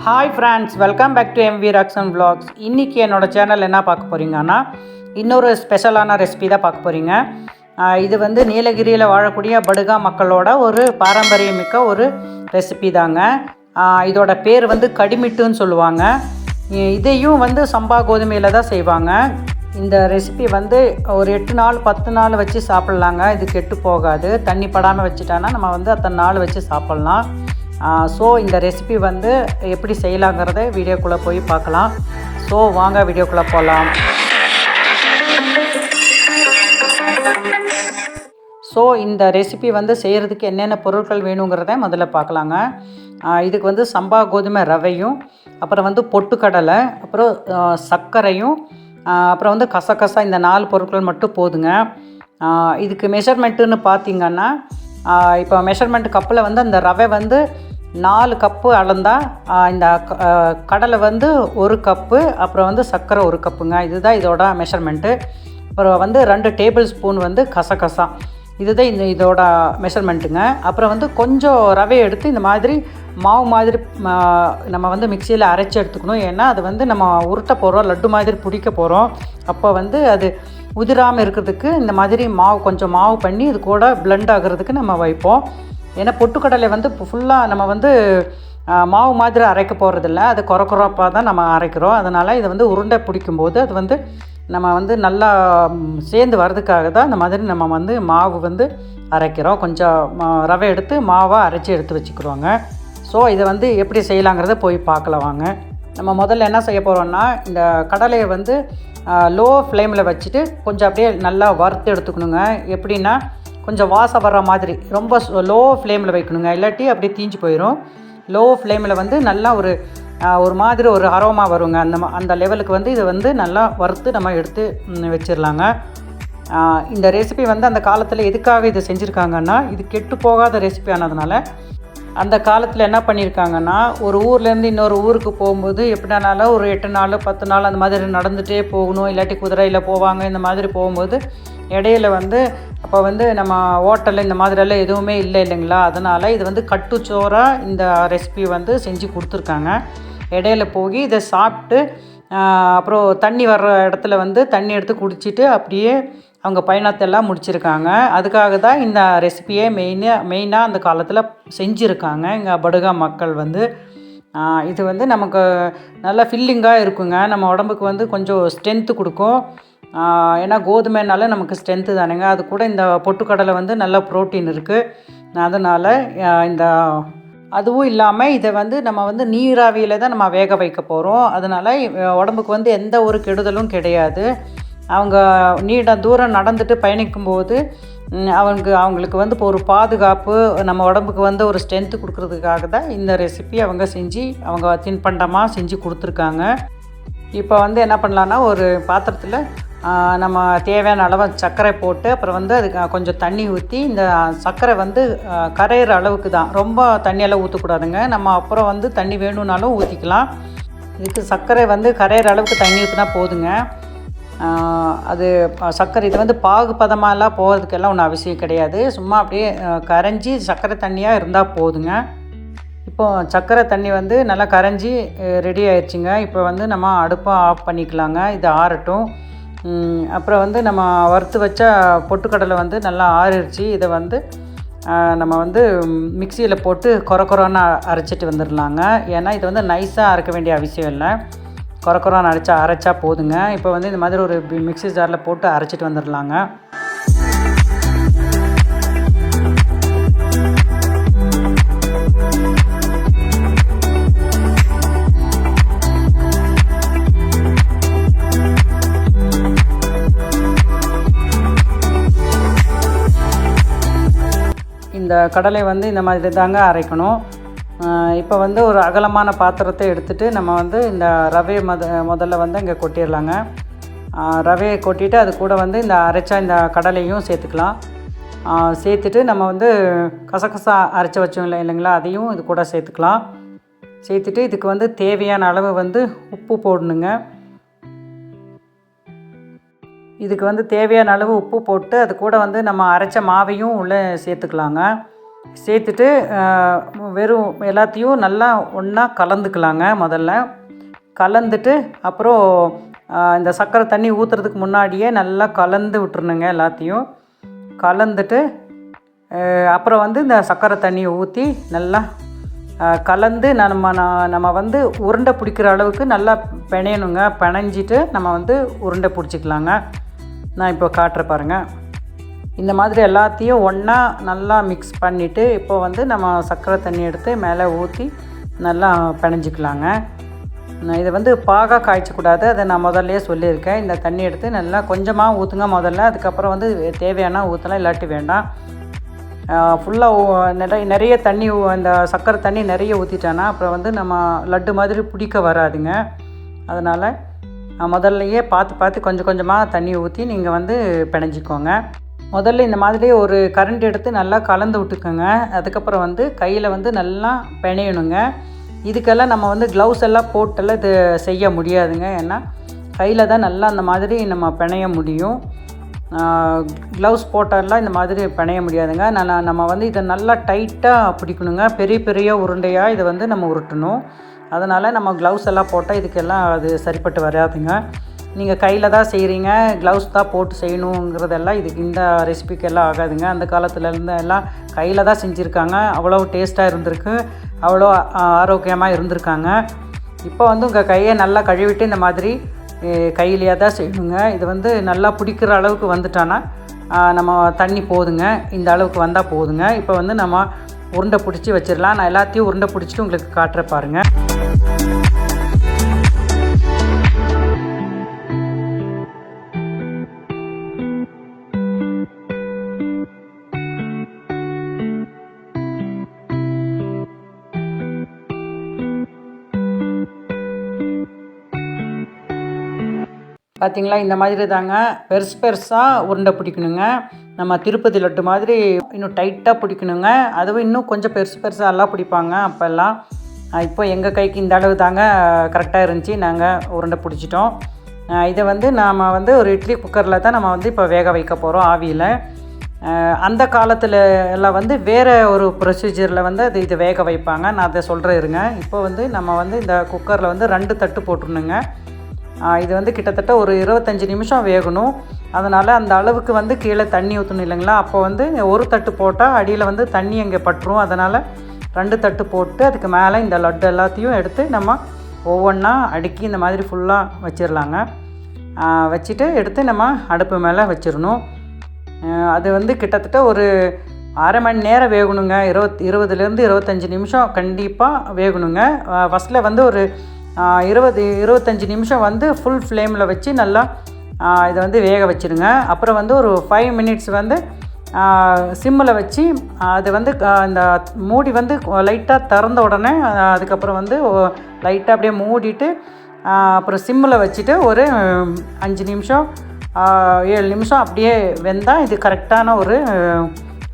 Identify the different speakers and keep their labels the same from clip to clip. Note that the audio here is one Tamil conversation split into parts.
Speaker 1: Hi friends welcome back to MV Raxon vlogs இன்றைக்கி என்னோட சேனல் என்ன பார்க்க போகிறீங்கன்னா இன்னொரு ஸ்பெஷலான ரெசிபி தான் பார்க்க போகிறீங்க இது வந்து நீலகிரியில் வாழக்கூடிய படுகா மக்களோட ஒரு பாரம்பரியமிக்க ஒரு ரெசிபி தாங்க. இதோட பேர் வந்து கடிமிட்டுன்னு சொல்லுவாங்க. இதையும் வந்து சம்பா கோதுமையில் தான் செய்வாங்க. இந்த ரெசிபி வந்து ஒரு எட்டு நாள் பத்து நாள் வச்சு சாப்பிட்லாங்க. இது கெட்டு போகாது. தண்ணி படாமல் வச்சுட்டானா நம்ம வந்து அத்தனை நாள் வச்சு சாப்பிட்லாம். ஸோ இந்த ரெசிபி வந்து எப்படி செய்யலாங்கிறத வீடியோக்குள்ளே போய் பார்க்கலாம். ஸோ வாங்க வீடியோக்குள்ளே போகலாம் ஸோ இந்த ரெசிபி வந்து செய்கிறதுக்கு என்னென்ன பொருட்கள் வேணுங்கிறத முதல்ல பார்க்கலாங்க. இதுக்கு வந்து சம்பா கோதுமை ரவையும் அப்புறம் வந்து பொட்டுக்கடலை அப்புறம் சர்க்கரையும் அப்புறம் வந்து கசகசா இந்த நாலு பொருட்கள் மட்டும் போதுங்க. இதுக்கு மெஷர்மெண்ட்டுன்னு பார்த்தீங்கன்னா இப்போ மெஷர்மெண்ட் கப்பில் வந்து அந்த ரவை வந்து நாலு கப்பு அளந்தால் இந்த கடலை வந்து ஒரு கப்பு அப்புறம் வந்து சர்க்கரை ஒரு கப்புங்க. இதுதான் இதோட மெஷர்மெண்ட்டு அப்புறம் வந்து ரெண்டு டேபிள் ஸ்பூன் வந்து கசகசா. இதுதான் இந்த இதோட மெஷர்மெண்ட்டுங்க அப்புறம் வந்து கொஞ்சம் ரவை எடுத்து இந்த மாதிரி மாவு மாதிரி நம்ம வந்து மிக்சியில் அரைச்சி எடுத்துக்கணும். ஏன்னா அது வந்து நம்ம உருட்ட போகிறோம் லட்டு மாதிரி பிடிக்க போகிறோம் அப்போ வந்து அது உதிராமல் இருக்கிறதுக்கு இந்த மாதிரி மாவு கொஞ்சம் மாவு பண்ணி இது கூட பிளெண்ட் ஆகுறதுக்கு நம்ம வைப்போம். ஏன்னா பொட்டுக்கடலை வந்து ஃபுல்லாக நம்ம வந்து மாவு மாதிரி அரைக்க போகிறதில்ல அது குறை குறைப்பாக தான் நம்ம அரைக்கிறோம். அதனால் இதை வந்து உருண்டை பிடிக்கும்போது அது வந்து நம்ம வந்து நல்லா சேர்ந்து வர்றதுக்காக தான் இந்த மாதிரி நம்ம வந்து மாவு வந்து அரைக்கிறோம். கொஞ்சம் ரவை எடுத்து மாவாக அரைச்சி எடுத்து வச்சுக்கிறோங்க ஸோ இதை வந்து எப்படி செய்யலாங்கிறத போய் பார்க்கலாம் வாங்க. நம்ம முதல்ல என்ன செய்ய போகிறோம்னா இந்த கடலையை வந்து லோ ஃப்ளேமில் வச்சுட்டு கொஞ்சம் அப்படியே நல்லா வறுத்து எடுத்துக்கணுங்க. எப்படின்னா கொஞ்சம் வாசம் வர்ற மாதிரி ரொம்ப லோ ஃப்ளேமில் வைக்கணுங்க. இல்லாட்டி அப்படியே தீஞ்சு போயிடும் லோ ஃப்ளேமில் வந்து நல்லா ஒரு ஒரு மாதிரி ஒரு அரோமா வருங்க. அந்த அந்த லெவலுக்கு வந்து இதை வந்து நல்லா வறுத்து நம்ம எடுத்து வச்சிடலாங்க இந்த ரெசிபி வந்து அந்த காலத்தில் எதுக்காக இதை செஞ்சுருக்காங்கன்னா இது கெட்டு போகாத ரெசிபி ஆனதுனால அந்த காலத்தில் என்ன பண்ணியிருக்காங்கன்னா ஒரு ஊர்லேருந்து இன்னொரு ஊருக்கு போகும்போது எப்படினாலும் ஒரு எட்டு நாள் பத்து நாள் அந்த மாதிரி நடந்துகிட்டே போகணும். இல்லாட்டி குதிரையில் போவாங்க இந்த மாதிரி போகும்போது இடையில வந்து அப்போ வந்து நம்ம ஹோட்டலில் இந்த மாதிரியெல்லாம் எதுவுமே இல்லை இல்லைங்களா? அதனால் இது வந்து கட்டுச்சோறாக இந்த ரெசிபி வந்து செஞ்சு கொடுத்துருக்காங்க. இடையில போய் இதை சாப்பிட்டு அப்புறம் தண்ணி வர்ற இடத்துல வந்து தண்ணி எடுத்து குடிச்சிட்டு அப்படியே அவங்க பயணத்தை எல்லாம் முடிச்சிருக்காங்க. அதுக்காக தான் இந்த ரெசிபியை மெயினாக மெயினாக அந்த காலத்தில் செஞ்சுருக்காங்க. இங்கே படுகா மக்கள் வந்து இது வந்து நமக்கு நல்லா ஃபில்லிங்காக இருக்குங்க. நம்ம உடம்புக்கு வந்து கொஞ்சம் ஸ்ட்ரென்த்து கொடுக்கும். ஏன்னா கோதுமைனால நமக்கு ஸ்ட்ரென்த்து தானேங்க. அது கூட இந்த பொட்டுக்கடலை வந்து நல்ல ப்ரோட்டீன் இருக்குது அதனால் இந்த அதுவும் இல்லாமல் இதை வந்து நம்ம வந்து நீராவியில் தான் நம்ம வேக வைக்க போகிறோம் அதனால் உடம்புக்கு வந்து எந்த ஒரு கெடுதலும் கிடையாது. அவங்க நீண்ட தூரம் நடந்துட்டு பயணிக்கும்போது அவங்க அவங்களுக்கு வந்து இப்போ ஒரு பாதுகாப்பு நம்ம உடம்புக்கு வந்து ஒரு ஸ்ட்ரென்த்து கொடுக்கறதுக்காக தான் இந்த ரெசிபி அவங்க செஞ்சு அவங்க தின்பண்டமாக செஞ்சு கொடுத்துருக்காங்க. இப்போ வந்து என்ன பண்ணலான்னா ஒரு பாத்திரத்தில் நம்ம தேவையான அளவு சர்க்கரை போட்டு அப்புறம் வந்து அதுக்கு கொஞ்சம் தண்ணி ஊற்றி இந்த சர்க்கரை வந்து கரையிற அளவுக்கு தான். ரொம்ப தண்ணியெல்லாம் ஊற்றக்கூடாதுங்க நம்ம அப்புறம் வந்து தண்ணி வேணும்னாலும் ஊற்றிக்கலாம் இதுக்கு சர்க்கரை வந்து கரையிற அளவுக்கு தண்ணி ஊற்றினா போதுங்க. அது சர்க்கரை இது வந்து பாகு பதமாலாம் போகிறதுக்கெல்லாம் ஒன்றும் அவசியம் கிடையாது. சும்மா அப்படியே கரைஞ்சி சர்க்கரை தண்ணியாக இருந்தால் போதுங்க. இப்போ சர்க்கரை தண்ணி வந்து நல்லா கரைஞ்சி ரெடி ஆயிடுச்சுங்க இப்போ வந்து நம்ம அடுப்பை ஆஃப் பண்ணிக்கலாங்க. இது ஆறட்டும். அப்புறம் வந்து நம்ம வறுத்து வச்ச பொட்டுக்கடலை வந்து நல்லா ஆறிடுச்சு இதை வந்து நம்ம வந்து மிக்சியில் போட்டு கொர கொரன்னு அரைச்சிட்டு வந்துடலாங்க. ஏன்னா இது வந்து நைஸாக அரைக்க வேண்டிய அவசியம் இல்லை. கொர கொரன்னு அரைச்சா அரைச்சா போதுங்க. இப்போ வந்து இந்த மாதிரி ஒரு மிக்ஸி ஜாரில் போட்டு அரைச்சிட்டு வந்துடலாங்க. இந்த கடலை வந்து இந்த மாதிரி தாங்க அரைக்கணும். இப்போ வந்து ஒரு அகலமான பாத்திரத்தை எடுத்துட்டு நம்ம வந்து இந்த ரவையை மொத முதல்ல வந்து இங்கே கொட்டிடலாங்க. ரவையை கொட்டிட்டு அது கூட வந்து இந்த அரைச்சா இந்த கடலையும் சேர்த்துக்கலாம். சேர்த்துட்டு நம்ம வந்து கசகசா அரைச்சி வச்சோம் இல்லை இல்லைங்களா? அதையும் இது கூட சேர்த்துக்கலாம். சேர்த்துட்டு இதுக்கு வந்து தேவையான அளவு வந்து உப்பு போடணுங்க. இதுக்கு வந்து தேவையான அளவு உப்பு போட்டு அது கூட வந்து நம்ம அரைச்ச மாவையும் உள்ளே சேர்த்துக்கலாங்க. சேர்த்துட்டு வெறும் எல்லாத்தையும் நல்லா ஒன்றா கலந்துக்கலாங்க முதல்ல. கலந்துட்டு அப்புறம் இந்த சர்க்கரை தண்ணி ஊற்றுறதுக்கு முன்னாடியே நல்லா கலந்து விட்டுருணுங்க எல்லாத்தையும். கலந்துட்டு அப்புறம் வந்து இந்த சர்க்கரை தண்ணியை ஊற்றி நல்லா கலந்து நம்ம நம்ம வந்து உருண்டை பிடிக்கிற அளவுக்கு நல்லா பிணையணுங்க. பிணைஞ்சிட்டு நம்ம வந்து உருண்டை பிடிச்சிக்கலாங்க. நான் இப்போ காட்டுற பாருங்கள் இந்த மாதிரி எல்லாத்தையும் ஒன்றா நல்லா மிக்ஸ் பண்ணிவிட்டு இப்போ வந்து நம்ம சர்க்கரை தண்ணி எடுத்து மேலே ஊற்றி நல்லா பிணைஞ்சிக்கலாங்க. நான் இதை வந்து பாகா காய்ச்சக்கூடாது அதை நான் முதல்லயே சொல்லியிருக்கேன். இந்த தண்ணி எடுத்து நல்லா கொஞ்சமாக ஊற்றுங்க முதல்ல. அதுக்கப்புறம் வந்து தேவையான ஊற்றலாம் இல்லாட்டி வேண்டாம். ஃபுல்லாக நிறைய நிறைய தண்ணி அந்த சர்க்கரை தண்ணி நிறைய ஊற்றிட்டேன்னா அப்புறம் வந்து நம்ம லட்டு மாதிரி பிடிக்க வராதுங்க. அதனால் முதல்லையே பார்த்து பார்த்து கொஞ்சம் கொஞ்சமாக தண்ணி ஊற்றி நீங்கள் வந்து பிணைஞ்சிக்கோங்க. முதல்ல இந்த மாதிரி ஒரு கரண்ட் எடுத்து நல்லா கலந்து விட்டுக்கோங்க. அதுக்கப்புறம் வந்து கையில் வந்து நல்லா பிணையணுங்க. இதுக்கெல்லாம் நம்ம வந்து க்ளவுஸ் எல்லாம் போட்டெல்லாம் இது செய்ய முடியாதுங்க. ஏன்னா கையில் தான் நல்லா அந்த மாதிரி நம்ம பிணைய முடியும். க்ளவுஸ் போட்டாலாம் இந்த மாதிரி பிணைய முடியாதுங்க. நான் நம்ம வந்து இதை நல்லா டைட்டாக பிடிக்கணுங்க. பெரிய பெரிய உருண்டையாக இதை வந்து நம்ம உருட்டணும். அதனால் நம்ம க்ளவுஸ் எல்லாம் போட்டால் இதுக்கெல்லாம் அது சரிப்பட்டு வராதுங்க. நீங்கள் கையில் தான் செய்கிறீங்க க்ளவுஸ் தான் போட்டு செய்யணுங்கிறதெல்லாம் இதுக்கு இந்த ரெசிபிக்கெல்லாம் ஆகாதுங்க. அந்த காலத்துலேருந்து எல்லாம் கையில் தான் செஞ்சுருக்காங்க. அவ்வளோ டேஸ்ட்டாக இருந்திருக்கு. அவ்வளோ ஆரோக்கியமாக இருந்திருக்காங்க. இப்போ வந்து உங்கள் கையை நல்லா கழுவிட்டு இந்த மாதிரி கையிலேயே தான் செய்யணுங்க. இது வந்து நல்லா பிடிக்கிற அளவுக்கு வந்துட்டானா நம்ம தண்ணி போதுங்க. இந்த அளவுக்கு வந்தால் போதுங்க. இப்போ வந்து நம்ம உருண்டை பிடிச்சி வச்சிடலாம் நான் எல்லாத்தையும் உருண்டை பிடிச்சிட்டு உங்களுக்கு காட்டுற பாருங்கள் பார்த்தீங்களா இந்த மாதிரி தாங்க. பெருசு பெருசாக உருண்டை பிடிக்கணுங்க. நம்ம திருப்பதி லட்டு மாதிரி இன்னும் டைட்டாக பிடிக்கணுங்க. அதுவும் இன்னும் கொஞ்சம் பெருசு பெருசாக எல்லாம் பிடிப்பாங்க அப்போல்லாம். இப்போ எங்கள் கைக்கு இந்த அளவு தாங்க கரெக்டாக இருந்துச்சு. நாங்கள் உருண்டை பிடிச்சிட்டோம். இதை வந்து நாம் வந்து ஒரு இட்லி குக்கரில் தான் நம்ம வந்து இப்போ வேக வைக்க போகிறோம் ஆவியில். அந்த காலத்தில் எல்லாம் வந்து வேறு ஒரு ப்ரொசீஜரில் வந்து அது இதை வேக வைப்பாங்க. நான் அதை சொல்கிறேன் இருங்க. இப்போ வந்து நம்ம வந்து இந்த குக்கரில் வந்து ரெண்டு தட்டு போட்டுருணுங்க இது வந்து கிட்டத்தட்ட ஒரு இருபத்தஞ்சி நிமிஷம் வேகணும். அதனால் அந்த அளவுக்கு வந்து கீழே தண்ணி ஊற்றணும் இல்லைங்களா? அப்போ வந்து ஒரு தட்டு போட்டால் அடியில் வந்து தண்ணி அங்கே பட்டுரும். அதனால் ரெண்டு தட்டு போட்டு அதுக்கு மேலே இந்த லட்டு எல்லாத்தையும் எடுத்து நம்ம ஒவ்வொன்றா அடுக்கி இந்த மாதிரி ஃபுல்லாக வச்சிடலாங்க வச்சுட்டு எடுத்து நம்ம அடுப்பு மேலே வச்சிடணும் அது வந்து கிட்டத்தட்ட ஒரு அரை மணி நேரம் வேகணுங்க. இருபத் இருபதுலேருந்து இருபத்தஞ்சி நிமிஷம் கண்டிப்பாக வேகணுங்க. ஃபஸ்ட்டில் வந்து ஒரு இருபது இருபத்தஞ்சி நிமிஷம் வந்து ஃபுல் ஃப்ளேமில் வச்சு நல்லா இதை வந்து வேக வச்சுருங்க. அப்புறம் வந்து ஒரு ஃபைவ் மினிட்ஸ் வந்து சிம்மில் வச்சு அது வந்து இந்த மூடி வந்து லைட்டாக திறந்த உடனே அதுக்கப்புறம் வந்து லைட்டாக அப்படியே மூடிட்டு அப்புறம் சிம்மில் வச்சுட்டு ஒரு அஞ்சு நிமிஷம் ஏழு நிமிஷம் அப்படியே வெந்தால் இது கரெக்டான ஒரு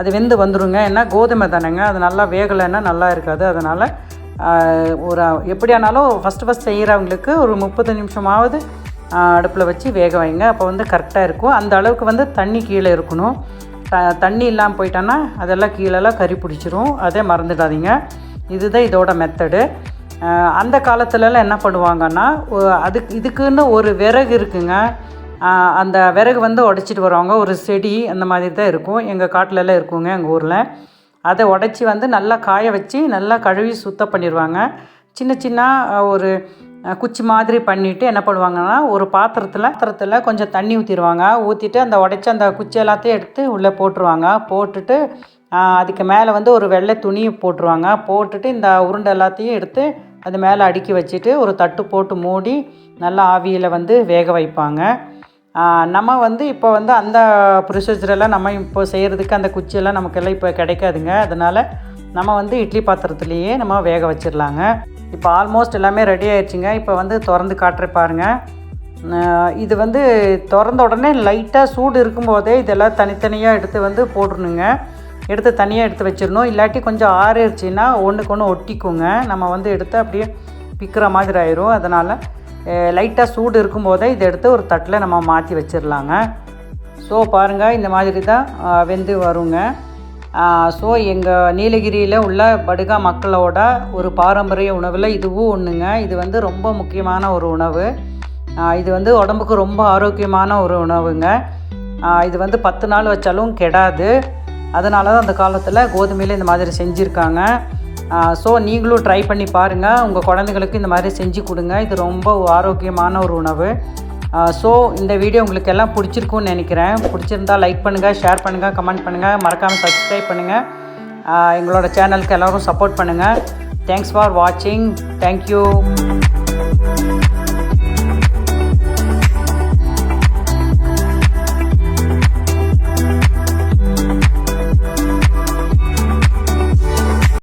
Speaker 1: அது வெந்து வந்துடுங்க ஏன்னா கோதுமை தானேங்க. அது நல்லா வேகலைன்னா நல்லா இருக்காது. அதனால் ஒரு எப்படியானாலும் ஃபஸ்ட்டு ஃபஸ்ட் செய்கிறவங்களுக்கு ஒரு முப்பது நிமிஷமாவது அடுப்பில் வச்சு வேக வைங்க. அப்போ வந்து கரெக்டாக இருக்கும். அந்த அளவுக்கு வந்து தண்ணி கீழே இருக்கணும். த தண்ணி இல்லாமல் போயிட்டோன்னா அதெல்லாம் கீழெல்லாம் கறி பிடிச்சிரும். அதே மறந்துடாதீங்க. இதுதான் இதோட மெத்தடு அந்த காலத்துலலாம் என்ன பண்ணுவாங்கன்னா அதுக்கு இதுக்குன்னு ஒரு விறகு இருக்குங்க. அந்த விறகு வந்து உடச்சிட்டு வருவாங்க. ஒரு செடி அந்த மாதிரி தான் இருக்கும். எங்கள் காட்டிலலாம் இருக்குங்க எங்கள் ஊரில். அதை உடச்சி வந்து நல்லா காய வச்சு நல்லா கழுவி சுத்தம் பண்ணிடுவாங்க. சின்ன சின்ன ஒரு குச்சி மாதிரி பண்ணிவிட்டு என்ன பண்ணுவாங்கன்னா ஒரு பாத்திரத்தில் பாத்திரத்தில் கொஞ்சம் தண்ணி ஊற்றிடுவாங்க ஊற்றிட்டு அந்த உடைச்ச அந்த குச்சி எல்லாத்தையும் எடுத்து உள்ளே போட்டுருவாங்க. போட்டுட்டு அதுக்கு மேலே வந்து ஒரு வெள்ளை துணி போட்டுருவாங்க. போட்டுட்டு இந்த உருண்டை எல்லாத்தையும் எடுத்து அது மேலே அடுக்கி வச்சுட்டு ஒரு தட்டு போட்டு மூடி நல்லா ஆவியில் வந்து வேக வைப்பாங்க. நம்ம வந்து இப்போ வந்து அந்த ப்ரொசீஜரெல்லாம் நம்ம இப்போ செய்கிறதுக்கு அந்த குச்சியெல்லாம் நமக்கெல்லாம் இப்போ கிடைக்காதுங்க. அதனால் நம்ம வந்து இட்லி பாத்திரத்துலேயே நம்ம வேக வச்சிடலாங்க. இப்போ ஆல்மோஸ்ட் எல்லாமே ரெடி ஆயிடுச்சுங்க. இப்போ வந்து திறந்து காட்டுற பாருங்கள் இது வந்து திறந்த உடனே லைட்டாக சூடு இருக்கும்போதே இதெல்லாம் தனித்தனியாக எடுத்து வந்து போட்டுருணுங்க எடுத்து தனியாக எடுத்து வச்சிடணும். இல்லாட்டி கொஞ்சம் ஆறிடுச்சின்னா ஒன்றுக்கு ஒன்று ஒட்டிக்குங்க. நம்ம வந்து எடுத்து அப்படியே பிக்கிற மாதிரி ஆயிரும். அதனால் லைட்டாக சூடு இருக்கும்போதே இதை எடுத்து ஒரு தட்டில் நம்ம மாற்றி வச்சிடலாங்க ஸோ பாருங்கள் இந்த மாதிரி தான் வெந்து வருங்க. ஸோ எங்கள் நீலகிரியில் உள்ள படுகா மக்களோட ஒரு பாரம்பரிய உணவில் இதுவும் ஒன்றுங்க இது வந்து ரொம்ப முக்கியமான ஒரு உணவு. இது வந்து உடம்புக்கு ரொம்ப ஆரோக்கியமான ஒரு உணவுங்க. இது வந்து பத்து நாள் வச்சாலும் கெடாது. அதனால தான் அந்த காலத்தில் கோதுமையில் இந்த மாதிரி செஞ்சுருக்காங்க. ஸோ நீங்களும் ட்ரை பண்ணி பாருங்கள் உங்கள் குழந்தைங்களுக்கு இந்த மாதிரி செஞ்சு கொடுங்க. இது ரொம்ப ஆரோக்கியமான ஒரு உணவு. ஸோ இந்த வீடியோ உங்களுக்கு எல்லாம் பிடிச்சிருக்கும்னு நினைக்கிறேன். பிடிச்சிருந்தா லைக் பண்ணுங்கள் ஷேர் பண்ணுங்கள் கமெண்ட் பண்ணுங்கள் மறக்காமல் சப்ஸ்கிரைப் பண்ணுங்கள் எங்களோட சேனலுக்கு எல்லோரும் சப்போர்ட் பண்ணுங்கள் தேங்க்ஸ் ஃபார் வாட்சிங் தேங்க்யூ